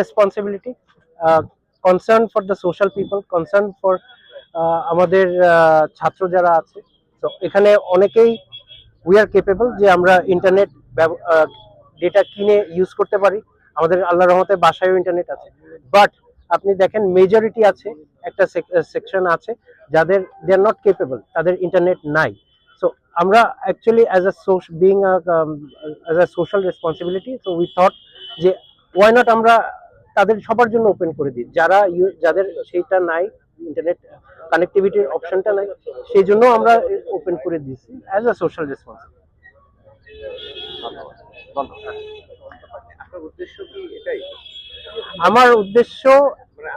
Responsibility concern for the social people concern for আমাদের ছাত্র যারা আছে। তো এখানে অনেকেই উই আর কেপেবল যে আমরা ইন্টারনেট ডেটা কিনে ইউজ করতে পারি। আমাদের আল্লাহ রহমতে বাসায়ও ইন্টারনেট আছে। বাট আপনি দেখেন মেজরিটি আছে, একটা সেকশন আছে, যাদের দে আর নট কেপেবল তাদের ইন্টারনেট নাই। সো আমরা actually as a being as a social responsibility so we thought যে ওয়াই নট আমরা তাদের সবার জন্য ওপেন করে দিই। যারা যাদের সেইটা নাই ইন্টারনেট কানেক্টিভিটির অপশনটা নাই সেই জন্য আমরা ওপেন করে দিয়েছি অ্যাজ আ সোশ্যাল এটাই আমার উদ্দেশ্য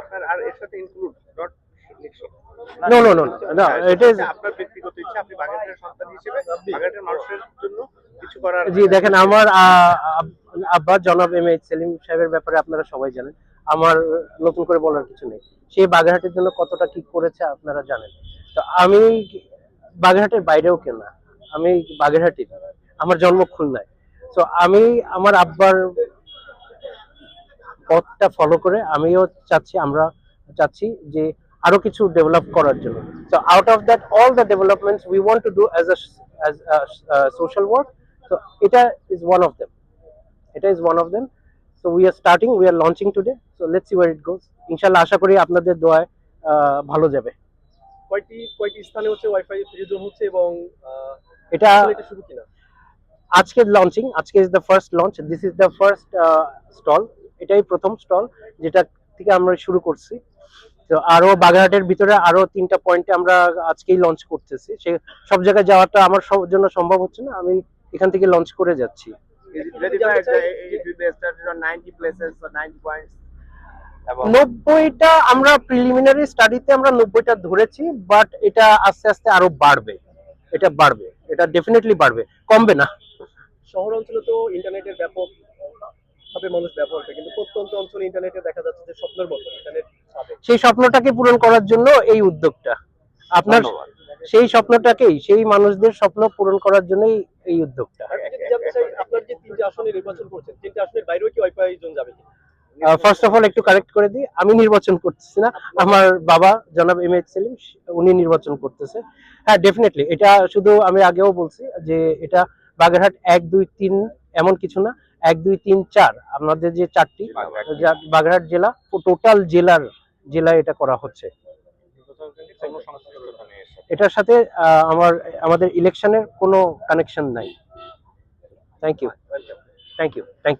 আপনার আর এর সাথে include dot no no no না ইট আপনার ব্যক্তিগত ইচ্ছা আপনি বাগেরহাটের সন্তান হিসেবে বাগেরহাটের মানুষের জন্য কিছু করার জি দেখেন আমার আব্বা জনাব এম এইচ সেলিম সাহেবের ব্যাপারে আপনারা সবাই জানেন। আমার নতুন করে বলার কিছু নেই। সে বাগেরহাটের জন্য কতটা কি করেছে আপনারা জানেন। তো আমি বাগেরহাটের বাইরেও কেন আমি বাগেরহাটি আমার জন্ম খুলনায়। তো আমি, আমার আব্বার পথটা ফলো করে আমিও চাচ্ছি, আমরা চাচ্ছি যে আরও কিছু ডেভেলপ করার জন্য। তো out of that all the developments we want to do as a social work তো এটা ইজ ওয়ান অফ them. এটা is one of them. So we are starting, we are launching today. So let's see where it goes. ইনশাল্লাহ আশা করি আপনাদের দোয়ায় ভালো যাবে। কয়টি কয়টি স্থানে হচ্ছে ওয়াইফাই ফ্রি জোন হচ্ছে এবং এটা এটা শুরু কিনা? আজকে লঞ্চিং আজকে is the first launch this is the first stall এটাই প্রথম স্টল যেটা থেকে আমরা শুরু করছি। তো আরও বাগেরহাটের ভিতরে আরও তিনটা পয়েন্টে আমরা আজকেই লঞ্চ করতেছি। সে সব জায়গায় যাওয়াটা আমার সব জন্য সম্ভব হচ্ছে না। আমি এখান থেকে লঞ্চ করে যাচ্ছি। Is it verified that it will be started on 90 places or 90 points? এবং নব্বইটা আমরা প্রিলিমিনারি স্টাডিতে আমরা নব্বইটা ধরেছি বাট এটা আস্তে আস্তে আরও বাড়বে। এটা বাড়বে। এটা ডেফিনেটলি বাড়বে। কমবে না। শহর অঞ্চলে তো ইন্টারনেটের ব্যাপক ভাবে মানুষ ব্যবহার করে কিন্তু প্রত্যন্ত অঞ্চলে ইন্টারনেটে দেখা যাচ্ছে যে স্বপ্নের মতো ইন্টারনেট সেই স্বপ্নটাকে পূরণ করার জন্য এই উদ্যোগটা। আপনার সেই স্বপ্নটাকেই সেই মানুষদের স্বপ্ন পূরণ করার জন্যই এই উদ্যোগটা। আপনার যে তিনটে আসনে নির্বাচন করছেন তিনটে আসনের বাইরেও কি ওয়াইফাই জোন যাবে কি ফার্স্ট অফ অল একটু কারেক্ট করে দিই। আমি নির্বাচন করতেছি না। আমার বাবা জনাব এম এইচ সেলিম উনি নির্বাচন করতেছে। হ্যাঁ ডেফিনেটলি এটা শুধু আমি আগেও বলছি যে এটা বাগেরহাট এক দুই তিন এমন কিছু না। এক দুই তিন চার আমাদের যে চারটি বাগেরহাট জেলা টোটাল জেলার জেলায় এটা করা হচ্ছে। এটার সাথে আমার আমাদের ইলেকশনের কোনো কানেকশন নাই। Thank you thank you thank you